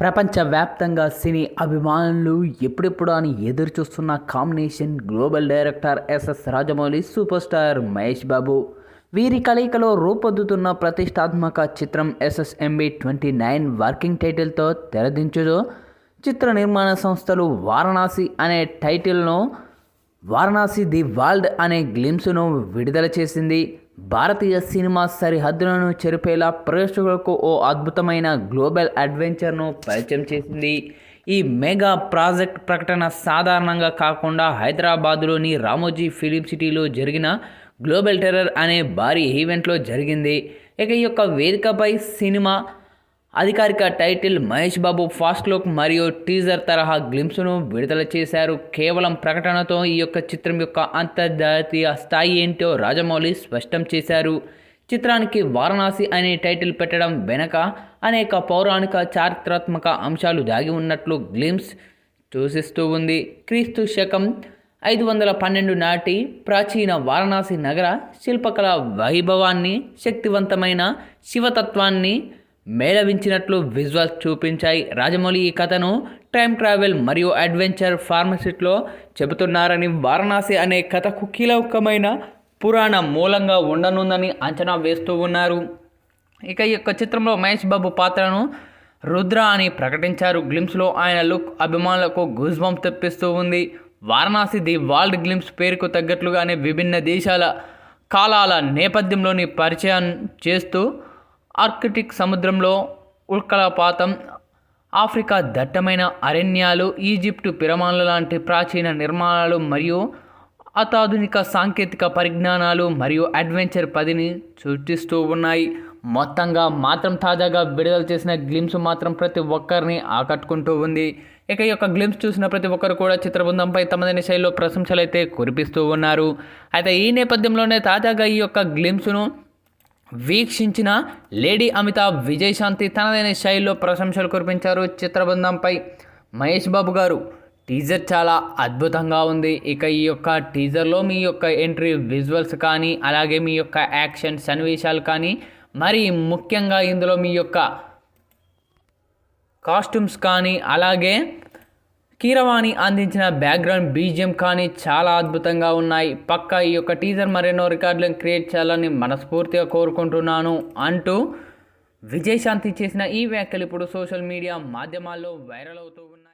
ప్రపంచవ్యాప్తంగా సినీ అభిమానులు ఎప్పుడెప్పుడు అని ఎదురు చూస్తున్న combination global director SS Rajamouli super star Mahesh Babu. వీరి కలయికలో రూపొందుతున్న ప్రతిష్టాత్మక చిత్రం ఎస్ఎస్ఎంబి ట్వంటీ నైన్ వర్కింగ్ టైటిల్తో తెరదించుదో. చిత్ర నిర్మాణ సంస్థలు వారణాసి అనే టైటిల్ను వారణాసి ది వరల్డ్ అనే గ్లిమ్స్ను విడుదల చేసింది. భారతీయ సినిమా సరిహద్దులను చెరిపేలా ప్రేక్షకులకు ఓ అద్భుతమైన గ్లోబల్ అడ్వెంచర్ను పరిచయం చేసింది. ఈ మెగా ప్రాజెక్ట్ ప్రకటన సాధారణంగా కాకుండా హైదరాబాదులోని రామోజీ ఫిలిం సిటీలో జరిగిన గ్లోబల్ టెర్రర్ అనే భారీ ఈవెంట్లో జరిగింది. ఇక ఈ యొక్క వేదికపై సినిమా అధికారిక title Mahesh Babu first look మరియు టీజర్ తరహా గ్లిమ్స్ను విడుదల చేశారు. కేవలం ప్రకటనతో ఈ యొక్క చిత్రం యొక్క అంతర్జాతీయ స్థాయి ఏంటో రాజమౌళి స్పష్టం చేశారు. చిత్రానికి వారణాసి అనే టైటిల్ పెట్టడం వెనక అనేక పౌరాణిక చారిత్రాత్మక అంశాలు దాగి ఉన్నట్లు గ్లిమ్స్ సూచిస్తూ ఉంది. క్రీస్తు శకం ఐదు వందల పన్నెండు నాటి ప్రాచీన వారణాసి నగర శిల్పకళ వైభవాన్ని శక్తివంతమైన శివతత్వాన్ని మేళవించినట్లు విజువల్స్ చూపించాయి. రాజమౌళి ఈ కథను టైం ట్రావెల్ మరియు అడ్వెంచర్ ఫార్మసిట్లో చెబుతున్నారని వారణాసి అనే కథకు కీలకమైన పురాణ మూలంగా ఉండనుందని అంచనా వేస్తూ ఉన్నారు. ఇక ఈ యొక్క చిత్రంలో మహేష్ బాబు పాత్రను రుద్ర అని ప్రకటించారు. గ్లిమ్స్లో ఆయన లుక్ అభిమానులకు గుజ్బం తెప్పిస్తూ ఉంది. వారణాసి ది వరల్డ్ గ్లిమ్స్ పేరుకు తగ్గట్లుగానే విభిన్న దేశాల కాలాల నేపథ్యంలోని పరిచయం చేస్తూ ఆర్కిటిక్ సముద్రంలో ఉల్కలపాతం ఆఫ్రికా దట్టమైన అరణ్యాలు ఈజిప్టు పిరమాన్ల లాంటి ప్రాచీన నిర్మాణాలు మరియు అత్యాధునిక సాంకేతిక పరిజ్ఞానాలు మరియు అడ్వెంచర్ పదిని సృష్టిస్తూ ఉన్నాయి. మొత్తంగా మాత్రం తాజాగా విడుదల చేసిన గ్లిమ్స్ మాత్రం ప్రతి ఒక్కరిని ఆకట్టుకుంటూ ఉంది. ఇక ఈ యొక్క గ్లిమ్స్ చూసిన ప్రతి ఒక్కరు కూడా చిత్రబృందంపై తమదైన శైలిలో ప్రశంసలు అయితే కురిపిస్తూ ఉన్నారు. అయితే ఈ నేపథ్యంలోనే తాజాగా ఈ యొక్క గ్లిమ్స్ను వీక్షించిన లేడీ అమితాబ్ విజయశాంతి తనదైన శైలిలో ప్రశంసలు కురిపించారు చిత్రబృందంపై. మహేష్ బాబు గారు టీజర్ చాలా అద్భుతంగా ఉంది. ఇక ఈ యొక్క టీజర్లో మీ యొక్క ఎంట్రీ విజువల్స్ కానీ అలాగే మీ యొక్క యాక్షన్ సన్నివేశాలు కానీ మరి ముఖ్యంగా ఇందులో మీ యొక్క కాస్ట్యూమ్స్ కానీ అలాగే కీరవాణి అందించిన బ్యాక్గ్రౌండ్ బీజిఎం కానీ చాలా అద్భుతంగా ఉన్నాయి. పక్క ఈ యొక్క టీజర్ మరెన్నో రికార్డులను క్రియేట్ చేయాలని మనస్ఫూర్తిగా కోరుకుంటున్నాను అంటూ విజయశాంతి చేసిన ఈ వ్యాఖ్యలు ఇప్పుడు సోషల్ మీడియా మాధ్యమాల్లో వైరల్ అవుతూ ఉన్నాయి.